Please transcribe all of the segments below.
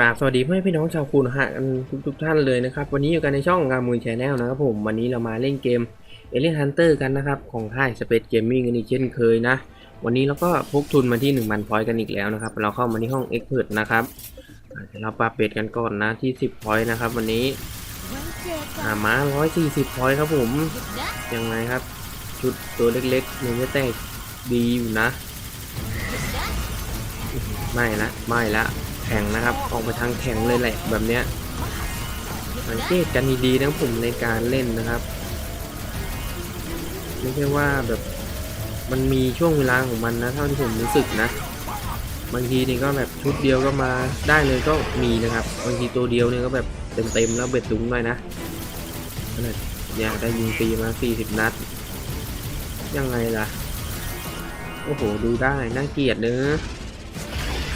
กราบสวัสดีพ่อแม่พี่น้องชาวคูนะฮะทุกทุกท่านเลยนะครับ วันนี้อยู่กันในช่องงามมือแชนแนลนะครับผมวันนี้เรามาเล่นเกม a l i e n Hunter กันนะครับ ของค่าย Space Gaming กันอีกเช่นเคยนะ วันนี้เราก็พกทุนมาที่1มันพอยต์กันอีกแล้วนะครับ เราเข้ามาที่ห้อง Expert นะครับอ่าเราปาเป็ดกันก่อนนะที่ 10พอยต์นะครับวันนี้อามา140พอยต์ครับผมยังไงครับ ชุดตัวเล็กๆมันจะแตกดีอยู่นะ ไม่ละไม่ละ ข็งนะครับ ออกไปทางแข็งเลยแหละแบบเนี้ยสังเกตกันดีๆนะผมในการเล่นนะครับไม่ใช่ว่าแบบมันมีช่วงเวลาของมันนะเท่าที่ผมรู้สึกนะ บางทีนี่ก็แบบชุดเดียวก็มาได้เลยก็มีนะครับ บางทีตัวเดียวเนี่ยก็แบบเต็มๆแล้วเบ็ดสูงหน่อยนะขนอยากได้ยิงฟรีมา 40 นัด ยังไงล่ะ โอ้โห ดูได้ น่าเกลียดเนอะ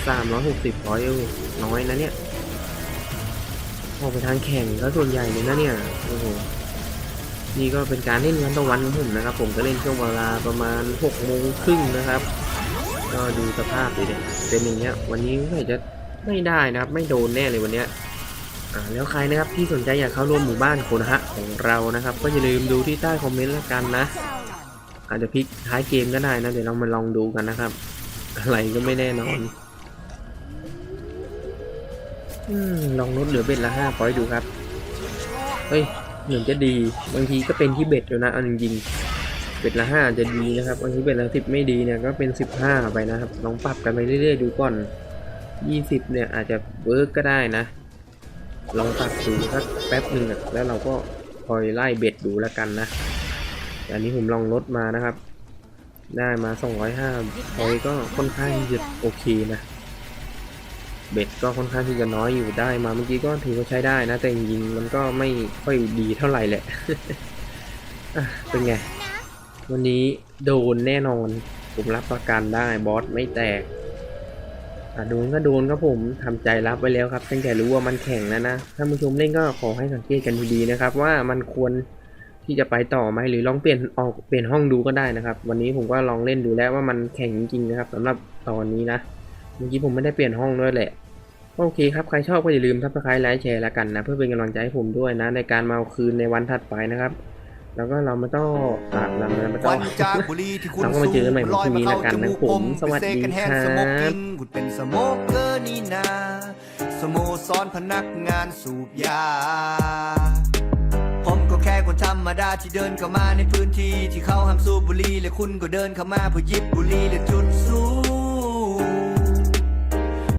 สามร้อยหกสิบพอยต์น้อยนะเนี่ยออกไปทางแข่งก็ส่วนใหญ่เลยนะเนี่ยโอ้โหนี่ก็เป็นการเล่นวันต่อวันของผมนะครับ ผมก็เล่นช่วงเวลาประมาณหกโมงครึ่งนะครับ ก็ดูสภาพดิเนี่ยเป็นอย่างเงี้ย วันนี้ก็จะไม่ได้นะครับ ไม่โดนแน่เลยวันเนี้ยอ่าแล้วใครนะครับที่สนใจอยากเข้าร่วมหมู่บ้านโคนะฮะของเรานะครับ ก็อย่าลืมดูที่ใต้คอมเมนต์ละกันนะ อาจจะพลิกท้ายเกมก็ได้นะ เดี๋ยวเรามาลองดูกันนะครับ อะไรก็ไม่แน่นอน ลองลดเหลือเบ็ดละห้าพอยดูครับ เฮ้ยเหมือนจะดี บางทีก็เป็นที่เบ็ดอยู่นะเอันจริงเบ็ดละห้าจะดีนะครับ บางทีเบ็ดละสิบไม่ดีเนี่ยก็เป็นสิบห้าไปนะครับ ลองปรับกันไปเรื่อยๆดูก่อนยี่สิบเนี่ยอาจจะเวิร์กก็ได้นะ ลองปรับดูสักแป๊บหนึ่งแล้วเราก็คอยไล่เบ็ดดูแล้วกันนะ อันนี้ผมลองลดมานะครับ ได้มา205พอยก็ค่อนข้างจะโอเคนะ เบ็ดก็ค่อนข้างที่จะน้อยอยู่ได้มาเมื่อกี้ก็ถือว่าใช้ได้นะ แต่จริงมันก็ไม่ค่อยดีเท่าไหร่แหละเป็นไง วันนี้โดนแน่นอน ผมรับประกันได้บอสไม่แตกอะโดนก็โดนครับผมทำใจรับไว้แล้วครับตั้งแต่รู้ว่ามันแข่งแล้วนะถ้านผู้ชมเล่นก็ขอให้สังเกตกันดีๆนะครับ ว่ามันควรที่จะไปต่อไหมหรือลองเปลี่ยนออกเปลี่ยนห้องดูก็ได้นะครับ วันนี้ผมก็ลองเล่นดูแล้วว่ามันแข่งจริงๆนะครับสำหรับตอนนี้นะ เมื่อกี้ผมไม่ได้เปลี่ยนห้องด้วยแหละ โอเคครับ ใครชอบก็อย่าลืมทับสไครต์ไลค์แชร์แล้วกันนะ เพื่อเป็นกำลังใจให้ผมด้วยนะ ในการมาเอาคืนในวันถัดไปนะครับ แล้วก็เราไม่ต้องอ่าเราไม่ต้วัองนจากบุรีที่คุณเราก็มาเจอกันใหม่สูบลอยพรุ่งนี้มาแล้วกันนะเข้าจมูผมสวัสดีเป็นเซกันแฮนด์ครับสโมกกิ้งคุณเป็นสโมกเกอร์นี่นาสโมสรพนักงานสูบยาผมก็แค่คนธรรมดาที่เดินเข้ามาในพื้นที่ที่เขาห้ามสูบบุหรี่และคุณก็เดินเข้ามาเพื่อหยิบบุหรี่และจุดสูบ